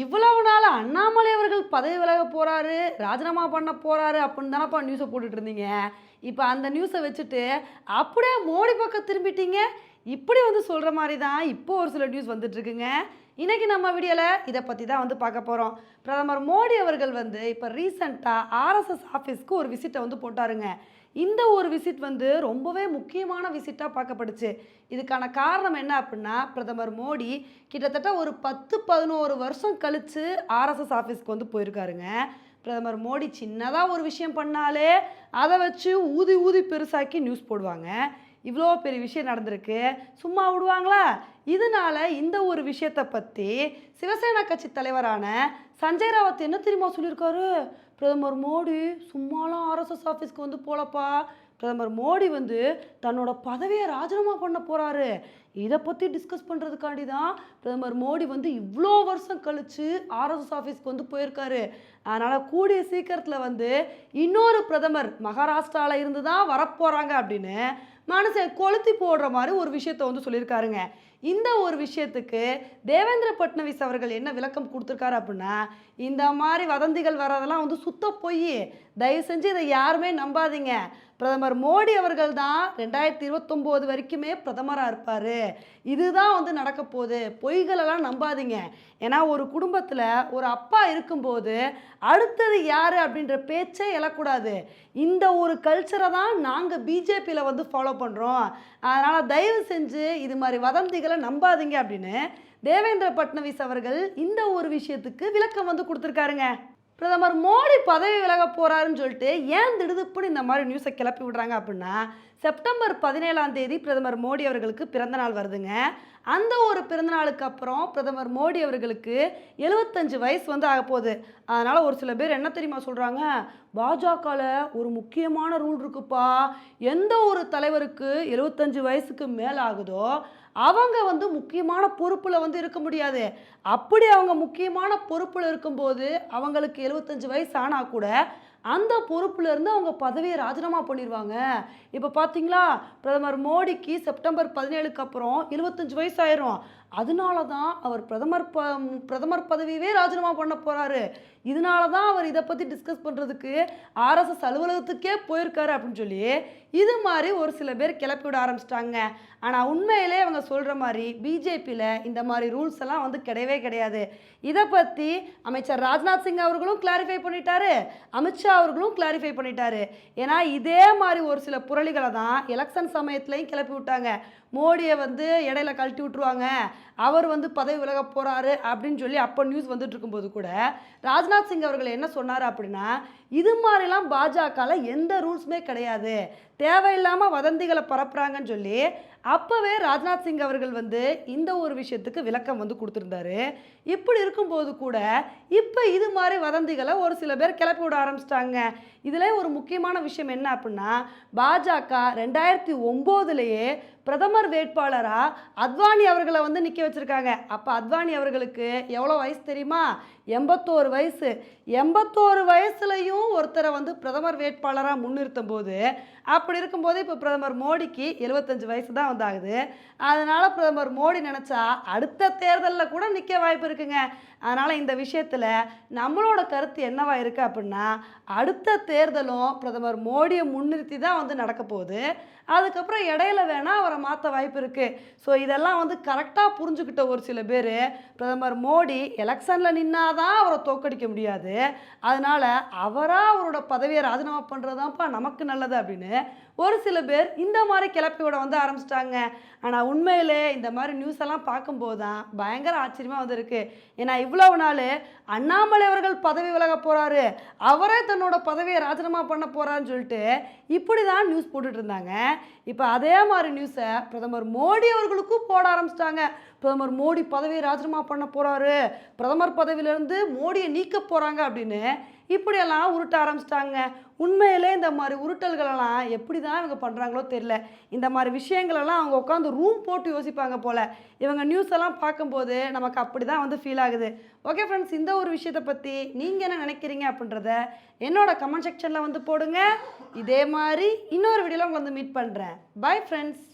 இவ்வளவு நாள் அண்ணாமலை அவர்கள் பதவி விலக போகிறாரு ராஜினாமா பண்ண போகிறாரு அப்படின்னு தானப்பா நியூஸை போட்டுட்டு இருந்தீங்க? இப்போ அந்த நியூஸை வச்சுட்டு அப்படியே மோடி பக்கம் திரும்பிட்டீங்க? இப்படி வந்து சொல்கிற மாதிரி தான் இப்போ ஒரு சில நியூஸ் வந்துட்டுருக்குங்க இன்றைக்கி நம்ம வீடியோவில் இதை பற்றி தான் வந்து பார்க்க போகிறோம் பிரதமர் மோடி அவர்கள் வந்து இப்போ ரீசண்டாக ஆர்எஸ்எஸ் ஆஃபீஸ்க்கு ஒரு விசிட்டை வந்து போட்டாருங்க. இந்த ஒரு விசிட் வந்து ரொம்பவே முக்கியமான விசிட்டாக பார்க்கப்படுச்சு இதுக்கான காரணம் என்ன அப்படின்னா பிரதமர் மோடி கிட்டத்தட்ட ஒரு பத்து பதினோரு வருஷம் கழித்து ஆர்எஸ்எஸ் ஆஃபீஸ்க்கு வந்து போயிருக்காருங்க. பிரதமர் மோடி சின்னதாக ஒரு விஷயம் பண்ணாலே அதை வச்சு ஊதி ஊதி பெருசாக்கி நியூஸ் போடுவாங்க. இவ்வளோ பெரிய விஷயம் நடந்திருக்கு. சும்மா விடுவாங்களா? இதனால இந்த ஒரு விஷயத்தை பற்றி சிவசேனா கட்சி தலைவரான சஞ்சய் ராவத் என்ன தெரியுமா சொல்லியிருக்காரு? பிரதமர் மோடி சும்மாலாம் ஆர்எஸ்எஸ் ஆஃபீஸ்க்கு வந்து போலப்பா. பிரதமர் மோடி வந்து தன்னோட பதவியை ராஜினாமா பண்ண போகிறாரு இதை பற்றி டிஸ்கஸ் பண்ணுறதுக்காண்டி தான் பிரதமர் மோடி வந்து இவ்வளோ வருஷம் கழித்து ஆர்எஸ்எஸ் ஆஃபீஸ்க்கு வந்து போயிருக்காரு. அதனால் கூடிய சீக்கிரத்தில் வந்து இன்னொரு பிரதமர் மகாராஷ்டிராவில் இருந்து தான் வரப்போகிறாங்க அப்படின்னு மனசை கொளுத்தி போடுற மாதிரி ஒரு விஷயத்த வந்து சொல்லியிருக்காருங்க. இந்த ஒரு விஷயத்துக்கு தேவேந்திர பட்னவிஸ் அவர்கள் என்ன விளக்கம் கொடுத்துருக்காரு அப்படின்னா இந்த மாதிரி வதந்திகள் வர்றதெல்லாம் வந்து சுத்த பொய். தயவு செஞ்சு இதை யாருமே நம்பாதீங்க. பிரதமர் மோடி அவர்கள் தான் ரெண்டாயிரத்தி இருபத்தொம்போது வரைக்குமே பிரதமராக இருப்பார். இதுதான் வந்து நடக்க போகுது. பொய்களெல்லாம் நம்பாதீங்க. ஏன்னா ஒரு குடும்பத்தில் ஒரு அப்பா இருக்கும்போது அடுத்தது யார் அப்படின்ற பேச்சே எழக்கூடாது. இந்த ஒரு கல்ச்சரை தான் நாங்கள் பிஜேபியில் வந்து ஃபாலோ பண்ணுறோம் அதனால் தயவு செஞ்சு இது மாதிரி வதந்திகளை நம்பாதீங்க அப்படின்னு தேவேந்திர பட்னவிஸ் அவர்கள் இந்த ஒரு விஷயத்துக்கு விளக்கம் வந்து கொடுத்துருக்காருங்க. பிரதமர் மோடி பதவி விலக போறாருன்னு சொல்லிட்டு ஏன் திடுதுப்புன்னு இந்த மாதிரி நியூஸை கிளப்பி விடுறாங்க அப்படின்னா செப்டம்பர் பதினேழாம் தேதி பிரதமர் மோடி அவர்களுக்கு பிறந்த நாள் வருதுங்க. அந்த ஒரு பிறந்தநாளுக்கு அப்புறம் பிரதமர் மோடி அவர்களுக்கு எழுபத்தஞ்சு வயசு வந்து ஆக போகுது. அதனால் ஒரு சில பேர் என்ன தெரியுமா சொல்கிறாங்க பாஜகவில் ஒரு முக்கியமான ரூல் இருக்குப்பா. எந்த ஒரு தலைவருக்கு எழுபத்தஞ்சு வயசுக்கு மேலே ஆகுதோ அவங்க வந்து முக்கியமான பொறுப்பில் வந்து இருக்க முடியாது. அப்படி அவங்க முக்கியமான பொறுப்பில் இருக்கும்போது அவங்களுக்கு எழுபத்தஞ்சு வயசு ஆனால் கூட அந்த பொறுப்புலேருந்து அவங்க பதவியை ராஜினாமா பண்ணிடுவாங்க இப்போ பார்த்தீங்களா பிரதமர் மோடிக்கு செப்டம்பர் பதினேழுக்கு அப்புறம் எழுபத்தஞ்சு வயசு ஆயிரும் அதனால தான் அவர் பிரதமர் ப பிரதமர் பதவியவே ராஜினாமா பண்ண போகிறாரு இதனால தான் அவர் இதை பற்றி டிஸ்கஸ் பண்ணுறதுக்கு ஆர்எஸ்எஸ் அலுவலகத்துக்கே போயிருக்காரு அப்படின்னு சொல்லி இது மாதிரி ஒரு சில பேர் கிளப்பி விட ஆரம்பிச்சிட்டாங்க. ஆனால் உண்மையிலே அவங்க சொல்கிற மாதிரி பிஜேபியில் இந்த மாதிரி ரூல்ஸ் எல்லாம் வந்து கிடையவே கிடையாது. இதை பற்றி அமைச்சர் ராஜ்நாத் சிங் அவர்களும் கிளாரிஃபை பண்ணிட்டாரு. அமித்ஷா அவர்களும் கிளாரிஃபை பண்ணிட்டாரு. ஏன்னா இதே மாதிரி ஒரு சில புரளிகளை தான் எலெக்ஷன் சமயத்துலையும் கிளப்பி விட்டாங்க. மோடியை வந்து இடையில கழட்டி விட்டுருவாங்க. அவர் வந்து பதவி விலக போகிறாரு அப்படின்னு சொல்லி அப்போ நியூஸ் வந்துட்டு இருக்கும்போது கூட ராஜ்நாத் சிங் அவர்கள் என்ன சொன்னார் அப்படின்னா இது மாதிரிலாம் பாஜகவில் எந்த ரூல்ஸுமே கிடையாது. தேவையில்லாமல் வதந்திகளை பரப்புகிறாங்கன்னு சொல்லி அப்போவே ராஜ்நாத் சிங் அவர்கள் வந்து இந்த ஒரு விஷயத்துக்கு விளக்கம் வந்து கொடுத்துருந்தாரு. இப்படி இருக்கும்போது கூட இப்போ இது மாதிரி வதந்திகளை ஒரு சில பேர் கிளப்பி விட ஆரம்பிச்சிட்டாங்க. இதில் ஒரு முக்கியமான விஷயம் என்ன அப்படின்னா பாஜக ரெண்டாயிரத்தி ஒம்போதுலேயே பிரதமர் வேட்பாளராக அத்வானி அவர்களை வந்து நிற்க வச்சுருக்காங்க. அப்போ அத்வானி அவர்களுக்கு எவ்வளோ வயசு தெரியுமா? எண்பத்தோரு வயசு. எண்பத்தோரு வயசுலையும் ஒருத்தரை வந்து பிரதமர் வேட்பாளராக முன்னிறுத்தும் போது அப்படி இருக்கும்போது இப்போ பிரதமர் மோடிக்கு எழுபத்தஞ்சு வயசு தான் வந்தாகுது. அதனால் பிரதமர் மோடி நினச்சா அடுத்த தேர்தலில் கூட நிற்க வாய்ப்பு இருக்குங்க. அதனால் இந்த விஷயத்தில் நம்மளோட கருத்து என்னவா இருக்குது அப்படின்னா அடுத்த தேர்தலும் பிரதமர் மோடியை முன்னிறுத்தி தான் வந்து நடக்க போகுது. அதுக்கப்புறம் இடையில வேணால் அவரை மாற்ற வாய்ப்பு இருக்குது ஸோ இதெல்லாம் வந்து கரெக்டாக புரிஞ்சுக்கிட்ட ஒரு சில பேர் பிரதமர் மோடி எலெக்ஷனில் தான் அவரை தோக்கடிக்க முடியாது. அதனால் அவராக அவரோட பதவியை ராஜினாமா பண்ணுறதாப்பா நமக்கு நல்லது அப்படின்னு ஒரு சில பேர் இந்த மாதிரி கிளப்பியோட வந்து ஆரம்பிச்சிட்டாங்க. ஆனால் உண்மையிலே இந்த மாதிரி நியூஸ் எல்லாம் பார்க்கும்போது தான் பயங்கர ஆச்சரியமாக வந்திருக்கு. ஏன்னா இவ்வளவு நாள் அண்ணாமலை அவர்கள் பதவி விலக போகிறாரு அவரே தன்னோட பதவியை ராஜினாமா பண்ண போகிறான்னு சொல்லிட்டு இப்படி தான் நியூஸ் போட்டுட்டு இருந்தாங்க. இப்போ அதே மாதிரி நியூஸை பிரதமர் மோடி அவர்களுக்கும் போட ஆரம்பிச்சிட்டாங்க. பிரதமர் மோடி பதவியை ராஜினாமா பண்ண போகிறாரு பிரதமர் பதவியிலேருந்து மோடியை நீக்க போகிறாங்க அப்படின்னு இப்படியெல்லாம் உருட்ட ஆரம்பிச்சிட்டாங்க. உண்மையிலே இந்த மாதிரி உருட்டல்களெல்லாம் எப்படி தான் இவங்க பண்ணுறாங்களோ தெரில இந்த மாதிரி விஷயங்களெல்லாம் அவங்க உட்காந்து ரூம் போட்டு யோசிப்பாங்க போல். இவங்க நியூஸ் எல்லாம் பார்க்கும்போது நமக்கு அப்படி தான் வந்து ஃபீல் ஆகுது. ஓகே ஃப்ரெண்ட்ஸ் இந்த ஒரு விஷயத்தை பற்றி நீங்கள் என்ன நினைக்கிறீங்க அப்படின்றத என்னோட கமெண்ட் செக்ஷனில் வந்து போடுங்க. இதே மாதிரி இன்னொரு வீடியோவில் உங்களை வந்து மீட் பண்ணுறேன் பை ஃப்ரெண்ட்ஸ்